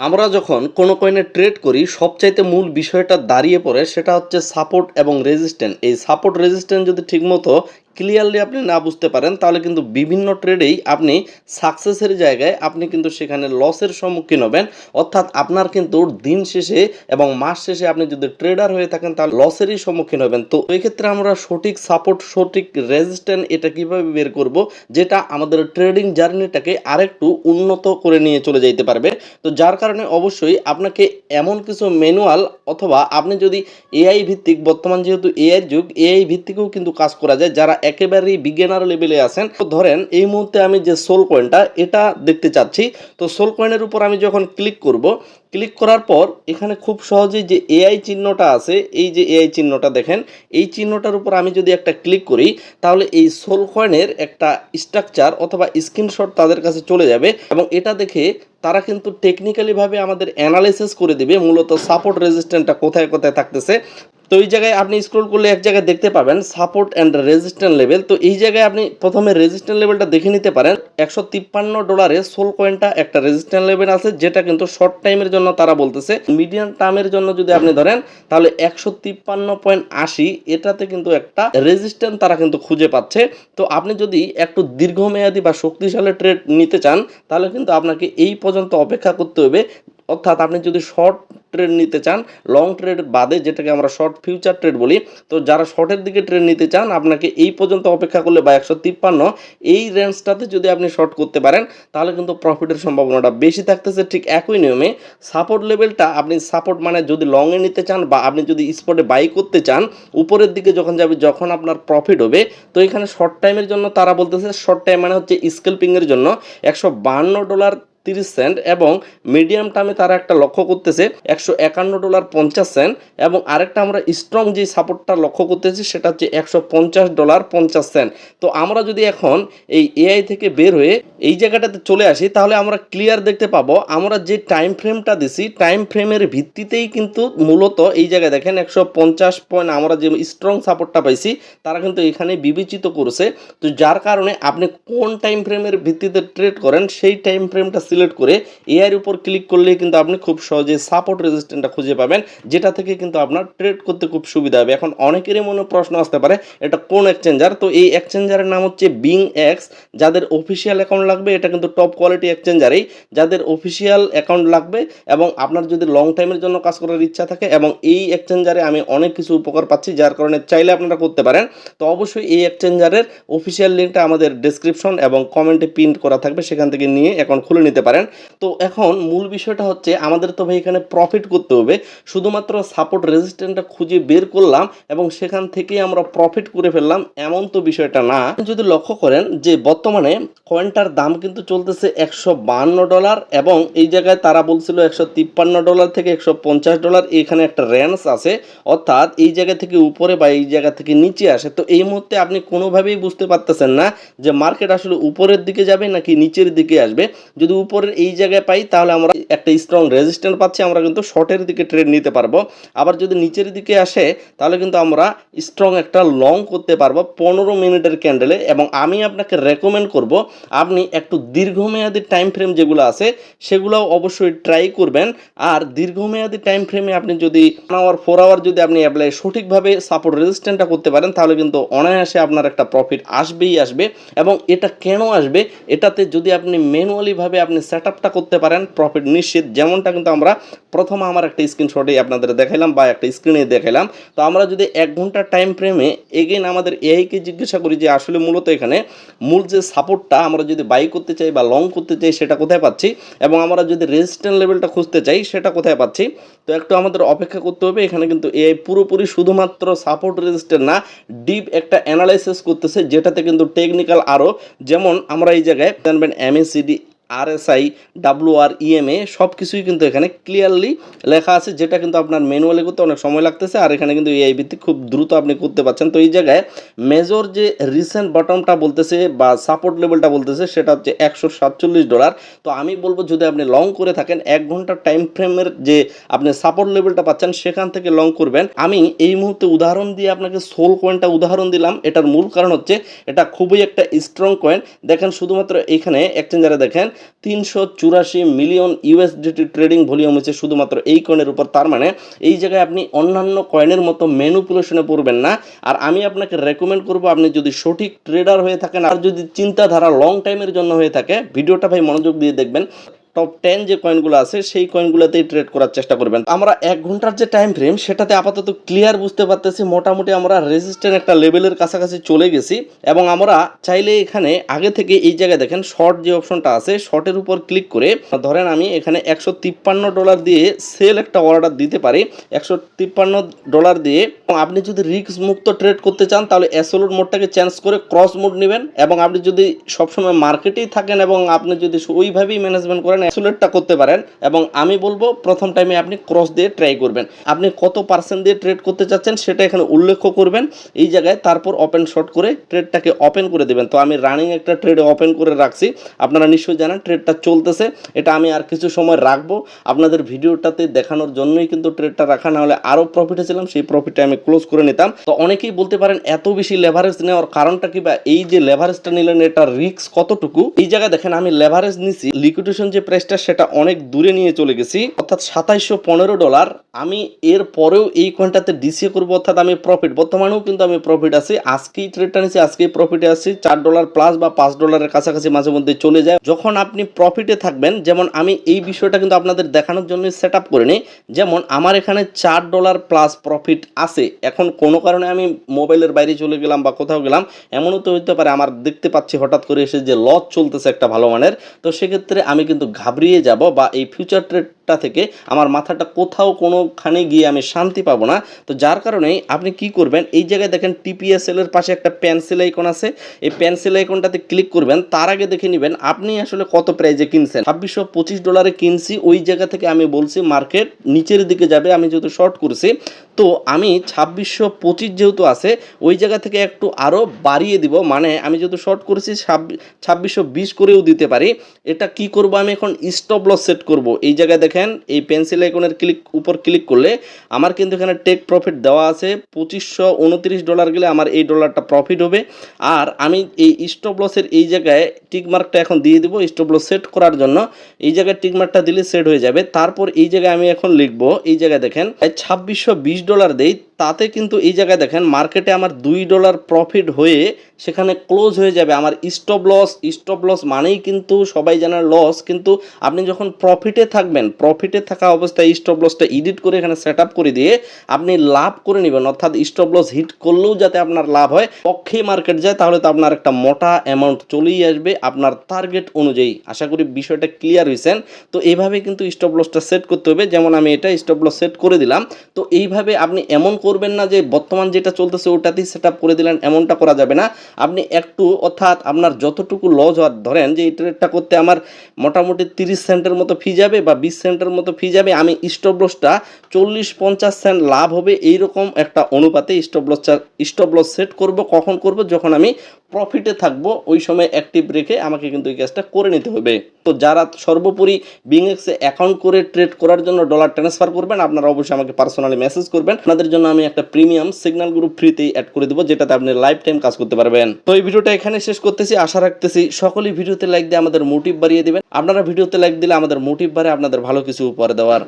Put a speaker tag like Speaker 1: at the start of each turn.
Speaker 1: আমরা যখন কোনো কয়েনে ট্রেড করি, সবচাইতে মূল বিষয়টা দাঁড়িয়ে পড়ে সেটা হচ্ছে সাপোর্ট এবং রেজিস্ট্যান্ট এই সাপোর্ট রেজিস্ট্যান্ট যদি ঠিকমতো ক্লিয়ারলি আপনি না বুঝতে পারেন, তাহলে কিন্তু বিভিন্ন ট্রেডেই আপনি সাকসেসের জায়গায় আপনি কিন্তু সেখানে লসের সম্মুখীন হবেন। অর্থাৎ আপনার কিন্তু দিন শেষে এবং মাস শেষে আপনি যদি ট্রেডার হয়ে থাকেন, তাহলে লসেরই সম্মুখীন হবেন। তো এই ক্ষেত্রে আমরা সঠিক সাপোর্ট সঠিক রেজিস্ট্যান্ট এটা কীভাবে বের করব, যেটা আমাদের ট্রেডিং জার্নিটাকে আরেকটু উন্নত করে নিয়ে চলে যাইতে পারবে। তো যার কারণে অবশ্যই আপনাকে এমন কিছু ম্যানুয়াল অথবা আপনি যদি এআই ভিত্তিক বর্তমান যেহেতু এআই যুগ এআই ভিত্তিকেও কিন্তু কাজ করা যায়, যারা একেবারেই বিজ্ঞানার লেভেলে আছেন। তো ধরেন, এই মুহূর্তে আমি যে সোল কয়েনটা এটা দেখতে চাচ্ছি। তো সোল কয়েনের উপর আমি যখন ক্লিক করব ক্লিক করার পর এখানে খুব সহজেই যে এআই চিহ্নটা আছে, এই যে এআই চিহ্নটা দেখেন, এই চিহ্নটার উপর আমি যদি একটা ক্লিক করি, তাহলে এই সোল কয়েনের একটা স্ট্রাকচার অথবা স্ক্রিনশট তাদের কাছে চলে যাবে এবং এটা দেখে তারা কিন্তু টেকনিক্যালিভাবে আমাদের অ্যানালাইসিস করে দিবে, মূলত সাপোর্ট রেজিস্ট্যান্টটা কোথায় কোথায় থাকতেছে। তো এই জায়গায় আপনি স্ক্রল করলে এক জায়গায় দেখতে পাবেন সাপোর্ট অ্যান্ড রেজিস্ট্যান্ট লেভেল তো এই জায়গায় আপনি প্রথমে রেজিস্ট্যান্ট লেভেলটা দেখে নিতে পারেন। একশো তিপ্পান্ন ডলারে সোল কয়েনটা একটা রেজিস্ট্যান্ট লেভেল আছে, যেটা কিন্তু শর্ট টাইমের জন্য তারা বলতেছে। মিডিয়াম টার্মের জন্য যদি আপনি ধরেন, তাহলে একশো তিপ্পান্ন পয়েন্ট আশি, এটাতে কিন্তু একটা রেজিস্ট্যান্ট তারা কিন্তু খুঁজে পাচ্ছে। তো আপনি যদি একটু দীর্ঘমেয়াদী বা শক্তিশালী ট্রেড নিতে চান, তাহলে কিন্তু আপনাকে এই পর্যন্ত অপেক্ষা করতে হবে অর্থাৎ আপনি যদি শর্ট ট্রেড নিতে চান লং ট্রেড বাদে যেটাকে আমরা শর্ট ফিউচার ট্রেড বলি, তো যারা শর্টের দিকে ট্রেড নিতে চান, আপনাকে এই পর্যন্ত অপেক্ষা করলে বা একশো তিপ্পান্ন, এই রেঞ্জটাতে যদি আপনি শর্ট করতে পারেন, তাহলে কিন্তু প্রফিটের সম্ভাবনাটা বেশি থাকতেছে ঠিক একই নিয়মে। সাপোর্ট লেভেলটা আপনি সাপোর্ট মানে যদি লংয়ে নিতে চান বা আপনি যদি স্পটে বাই করতে চান, উপরের দিকে যখন যাবে, যখন আপনার প্রফিট হবে, তো এখানে শর্ট টাইমের জন্য তারা বলতেছে শর্ট টাইম মানে হচ্ছে স্কেলপিংয়ের জন্য একশো ডলার তিরিশ সেন্ট এবং মিডিয়াম টার্মে তারা একটা লক্ষ্য করতেছে একশো একান্ন ডলার পঞ্চাশ সেন্ট এবং আরেকটা আমরা স্ট্রং যে সাপোর্টটা লক্ষ্য করতেছি সেটা হচ্ছে একশো পঞ্চাশ ডলার পঞ্চাশ সেন্ট। তো আমরা যদি এখন এই এআই থেকে বের হয়ে এই জায়গাটাতে চলে আসি, তাহলে আমরা ক্লিয়ার দেখতে পাবো, আমরা যে টাইম ফ্রেমটা দিছি টাইম ফ্রেমের ভিত্তিতেই কিন্তু মূলত এই জায়গায় দেখেন একশো পঞ্চাশ পয়েন্ট আমরা যে স্ট্রং সাপোর্টটা পাইছি, তারা কিন্তু এখানে বিবেচিত করছে। তো যার কারণে আপনি কোন টাইম ফ্রেমের ভিত্তিতে ট্রেড করেন, সেই টাইম ফ্রেমটা সিলেক্ট করে এআইয়ের উপর ক্লিক করলে কিন্তু আপনি খুব সহজে সাপোর্ট রেজিস্ট্যান্টটা খুঁজে পাবেন, যেটা থেকে কিন্তু আপনার ট্রেড করতে খুব সুবিধা হবে। এখন অনেকেরই মনে প্রশ্ন আসতে পারে, এটা কোন এক্সচেঞ্জার তো এই এক্সচেঞ্জারের নাম হচ্ছে বিং এক্স যাদের অফিসিয়াল অ্যাকাউন্ট লাগবে, এটা কিন্তু টপ কোয়ালিটি এক্সচেঞ্জারেই যাদের অফিসিয়াল অ্যাকাউন্ট লাগবে এবং আপনার যদি লং টাইমের জন্য কাজ করার ইচ্ছা থাকে এবং এই এক্সচেঞ্জারে আমি অনেক কিছু উপকার পাচ্ছি, যার কারণে চাইলে আপনারা করতে পারেন। তো অবশ্যই এই এক্সচেঞ্জারের অফিসিয়াল লিঙ্কটা আমাদের ডিসক্রিপশন এবং কমেন্টে প্রিন্ট করা থাকবে, সেখান থেকে নিয়ে অ্যাকাউন্ট খুলে নিতে পারেন। তো এখন মূল বিষয়টা হচ্ছে, আমাদের তো ভাই এখানে প্রফিট করতে হবে। শুধুমাত্র সাপোর্ট রেজিস্ট্যান্টটা খুঁজে বের করলাম এবং সেখান থেকেই আমরা প্রফিট করে ফেললাম, এমন তো বিষয়টা না। যদি লক্ষ্য করেন যে বর্তমানে কয়েনটার দাম কিন্তু চলতেছে একশো ডলার এবং এই জায়গায় তারা বলছিল একশো তিপ্পান্ন ডলার থেকে একশো পঞ্চাশ ডলার। এখানে একটা রেঞ্জ আছে, অর্থাৎ এই জায়গা থেকে উপরে বা এই জায়গা থেকে নিচে আসে। তো এই মুহূর্তে আপনি কোনোভাবেই বুঝতে পারতেছেন না যে মার্কেট আসলে উপরের দিকে যাবে নাকি নিচের দিকে আসবে। যদি উপরের এই জায়গায় পাই, তাহলে আমরা একটা স্ট্রং রেজিস্ট্যান্ট পাচ্ছি, আমরা কিন্তু শর্টের দিকে ট্রেড নিতে পারব। আবার যদি নিচের দিকে আসে, তাহলে কিন্তু আমরা স্ট্রং একটা লং করতে পারব পনেরো মিনিটের ক্যান্ডেলে এবং আমি আপনাকে রেকমেন্ড করব, আপনি একটু দীর্ঘমেয়াদী টাইম ফ্রেম যেগুলো আছে সেগুলো অবশ্যই ট্রাই করবেন। আর দীর্ঘমেয়াদী টাইম ফ্রেমে আপনি যদি ওয়ান আওয়ার ফোর আওয়ার যদি আপনি অ্যাপ্লাই সঠিকভাবে সাপোর্ট রেজিস্ট্যান্টটা করতে পারেন, তাহলে কিন্তু অনায়াসে আপনার একটা প্রফিট আসবেই আসবে। এবং এটা কেন আসবে? এটাতে যদি আপনি ম্যানুয়ালিভাবে আপনি সেট আপটা করতে পারেন প্রফিট নিশ্চিত। যেমনটা কিন্তু আমরা প্রথম আমার একটা স্ক্রিনশটে আপনাদের দেখাইলাম বা একটা স্ক্রিনে দেখাইলাম। তো আমরা যদি এক ঘণ্টা টাইম ফ্রেমে এগেন আমাদের এআইকে জিজ্ঞাসা করি যে আসলে মূলত এখানে মূল যে সাপোর্টটা আমরা যদি বাই করতে চাই বা লং করতে চাই সেটা কোথায় পাচ্ছি? এবং আমরা যদি রেজিস্ট্যান্ট লেভেলটা খুঁজতে চাই সেটা কোথায় পাচ্ছি? তো একটু আমাদের অপেক্ষা করতে হবে। এখানে কিন্তু এআই পুরোপুরি শুধুমাত্র সাপোর্ট রেজিস্ট্যান্ট না ডিপ একটা অ্যানালাইসিস করতেছে, যেটাতে কিন্তু টেকনিক্যাল আরও যেমন আমরা এই জায়গায় জানবেন MACD RSI W R EMA সব কিছুই কিন্তু এখানে ক্লিয়ারলি লেখা আছে, যেটা কিন্তু আপনার ম্যানুয়ালি করতে অনেক সময় লাগতেছে, আর এখানে কিন্তু এআই ভিত্তিক খুব দ্রুত আপনি করতে পারছেন। তো এই জায়গায় মেজর যে রিসেন্ট বটমটা বলতেছে বা সাপোর্ট লেভেলটা বলতেছে, সেটা হচ্ছে একশো সাতচল্লিশ ডলার তো আমি বলব, যদি আপনি লং করে থাকেন, এক ঘণ্টার টাইম ফ্রেমের যে আপনি সাপোর্ট লেভেলটা পাচ্ছেন, সেখান থেকে লং করবেন। আমি এই মুহূর্তে উদাহরণ দিয়ে আপনাকে সোল কয়েনটা উদাহরণ দিলাম। এটার মূল কারণ হচ্ছে, এটা খুবই একটা স্ট্রং কয়েন দেখেন, শুধুমাত্র এখানে এক্সচেঞ্জারে দেখেন তিনশো চুরাশি মিলিয়ন ইউএসডিটি ট্রেডিং ভলিউম হয়েছে শুধুমাত্র এই কয়েনের উপর। তার মানে এই জায়গায় আপনি অন্যান্য কয়েনের মতো ম্যানুপুলেশনে পড়বেন না। আর আমি আপনাকে রেকমেন্ড করব আপনি যদি সঠিক ট্রেডার হয়ে থাকেন আর যদি চিন্তাধারা লং টাইমের জন্য হয়ে থাকে, ভিডিওটা ভাই মনোযোগ দিয়ে দেখবেন। টপ টেন যে কয়েনগুলো আছে, সেই কয়েনগুলোতেই ট্রেড করার চেষ্টা করবেন। আমরা এক ঘণ্টার যে টাইম ফ্রেম সেটাতে আপাতত ক্লিয়ার বুঝতে পারতেছি, মোটামুটি আমরা রেজিস্ট্যান্ট একটা লেভেলের কাছাকাছি চলে গেছি। এবং আমরা চাইলে এখানে আগে থেকে এই জায়গায় দেখেন শর্ট যে অপশনটা আছে শর্টের উপর ক্লিক করে, ধরেন আমি এখানে একশো তিপ্পান্ন ডলার দিয়ে সেল একটা অর্ডার দিতে পারি। একশো তিপ্পান্ন ডলার দিয়ে আপনি যদি রিস্ক মুক্ত ট্রেড করতে চান, তাহলে অ্যাসোলুট মোডটাকে চেঞ্জ করে ক্রস মোড নেবেন। এবং আপনি যদি সবসময় মার্কেটেই থাকেন, এবং আপনি যদি ওইভাবেই ম্যানেজমেন্ট করেন অ্যাসোলেটটা করতে পারেন এবং আমি বলব প্রথম টাইমে আপনি ক্রস দিয়ে ট্রাই করবেন। আপনি কত পার্সেন্ট দিয়ে ট্রেড করতে চাচ্ছেন সেটা এখানে উল্লেখ করবেন। এই জায়গায় তারপর ওপেন শর্ট করে ট্রেডটাকে ওপেন করে দেবেন। তো আমি রানিং একটা ট্রেড ওপেন করে রাখছি। আপনারা নিশ্চয়ই জানেন ট্রেডটা চলতেছে। এটা আমি আর কিছু সময় রাখব। আপনাদের ভিডিওটাতে দেখানোর জন্যই কিন্তু ট্রেডটা রাখা। না হলে আরও প্রফিটে ছিলাম, সেই প্রফিটটা আমি ক্লোজ করে নিতাম। তো অনেকেই বলতে পারেন, এত বেশি লেভারেজ নেওয়ার কারণটা কি? বা, এই যে লেভারেজটা নিলেন, এটা রিস্ক কতটুকু? এই জায়গায় দেখেন, আমি লেভারেজ নিছি লিকুইডেশন যে প্রাইসটা সেটা অনেক দূরে নিয়ে চলে গেছি। অর্থাৎ সাতাইশশো পনেরো ডলার। আমি এর পরেও এই কয়েনটাতে ডিসিএ করব, অর্থাৎ আমি প্রফিট বর্তমানেও কিন্তু আমি প্রফিট আছি। আজকেই ট্রেডটা নিচ্ছি আজকেই প্রফিটে আছি। চার ডলার প্লাস বা পাঁচ ডলারের কাছাকাছি মাঝে মধ্যে চলে যায়। যখন আপনি প্রফিটে থাকবেন, যেমন আমি এই বিষয়টা কিন্তু আপনাদের দেখানোর জন্য সেট আপ করে নিই। যেমন আমার এখানে চার ডলার প্লাস প্রফিট আছে। এখন কোনো কারণে আমি মোবাইলের বাইরে চলে গেলাম বা কোথাও গেলাম, এমনও তো হইতে পারে, আমার দেখতে পাচ্ছি হঠাৎ করে এসে যে লস চলতেছে একটা ভালো মানের। তো সেক্ষেত্রে আমি কিন্তু ঘাবড়িয়ে যাব বা এই ফিউচার ট্রেডটা থেকে আমার মাথাটা কোথাও কোনোখানে গিয়ে আমি শান্তি পাবো না। তো যার কারণেই আপনি কি করবেন, এই জায়গায় দেখেন টিপিএসএল এর পাশে একটা পেন্সিল আইকন আছে। এই পেন্সিল আইকনটাতে ক্লিক করবেন, তার আগে দেখে নেবেন আপনি আসলে কত প্রাইজে কিনছেন। ছাব্বিশশো পঁচিশ ডলারে কিনছি, ওই জায়গা থেকে আমি বলছি মার্কেট নিচের দিকে যাবে, আমি যেহেতু শর্ট করছি। তো আমি ছাব্বিশশো পঁচিশ যেহেতু আছে, ওই জায়গা থেকে একটু আরও বাড়িয়ে দিব মানে আমি যেহেতু শর্ট করেছি ছাব্বিশশো বিশ করেও দিতে পারি। এটা কি করব আমি এখন? স্টপ লস সেট করব। এই জায়গায় দেখেন এই পেন্সিল আইকনের ক্লিক উপর ক্লিক করলে আমার কিন্তু এখানে টেক প্রফিট দেওয়া আছে। পঁচিশশো উনত্রিশ ডলার গেলে আমার এই ডলারটা প্রফিট হবে। আর আমি এই স্টপ লসের এই জায়গায় টিকমার্কটা এখন দিয়ে দিব স্টপ লস সেট করার জন্য। এই জায়গায় টিকমার্কটা দিলে সেট হয়ে যাবে। তারপর এই জায়গায় আমি এখন লিখব, এই জায়গায় দেখেন ছাব্বিশশো বিশ ডলার দেই তাতে কিন্তু এই জায়গায় দেখেন মার্কেটে আমার দুই ডলার প্রফিট হয়ে সেখানে ক্লোজ হয়ে যাবে। আমার স্টপ লস স্টপ লস মানেই কিন্তু সবাই জানার লস কিন্তু আপনি যখন প্রফিটে থাকবেন প্রফিটে থাকা অবস্থায় স্টপ লসটা এডিট করে এখানে সেট আপ করে দিয়ে আপনি লাভ করে নেবেন, অর্থাৎ স্টপ লস হিট করলেও যাতে আপনার লাভ হয়। পক্ষে মার্কেট যায়, তাহলে তো আপনার একটা মোটা অ্যামাউন্ট চলেই আসবে আপনার টার্গেট অনুযায়ী। আশা করি বিষয়টা ক্লিয়ার হয়েছেন তো এইভাবে কিন্তু স্টপ লসটা সেট করতে হবে। যেমন আমি এটা স্টপ লস সেট করে দিলাম। তো এইভাবে আপনি এমন করবেন না যে বর্তমান যেটা চলতেছে ওটাতেই সেট করে দিলেন, এমনটা করা যাবে না। আপনি একটু অর্থাৎ আপনার যতটুকু লস হওয়ার, ধরেন যে এটা করতে আমার মোটামুটি তিরিশ সেন্টের মতো ফি যাবে বা বিশ সেন্টের মতো ফি যাবে, আমি স্টপ লসটা চল্লিশ পঞ্চাশ সেন্ট লাভ হবে, এইরকম একটা অনুপাতে স্টপ লস লস সেট করব, কখন করব, যখন আমি প্রফিটে থাকব, ওই সময় অ্যাক্টিভ রেখে আমাকে কিন্তু এই কাজটা করে নিতে হবে। তো যারা সর্বোপরি বিংএক্সে অ্যাকাউন্ট করে ট্রেড করার জন্য ডলার ট্রান্সফার করবেন, আপনারা অবশ্যই আমাকে পার্সোনালি মেসেজ করবেন। আপনাদের জন্য আমি একটা প্রিমিয়াম সিগন্যাল গ্রুপ ফ্রিতেই অ্যাড করে দেবো, যেটাতে আপনি লাইফ টাইম কাজ করতে পারবেন। তো এই ভিডিওটা এখানে শেষ করতেছি, আশা রাখতেছি সকলেই ভিডিওতে লাইক দিয়ে আমাদের মোটিভ বাড়িয়ে দেবেন। আপনারা ভিডিওতে লাইক দিলে আমাদের মোটিভ বাড়ে, আপনাদের ভালো কিছু উপহার দেওয়ার।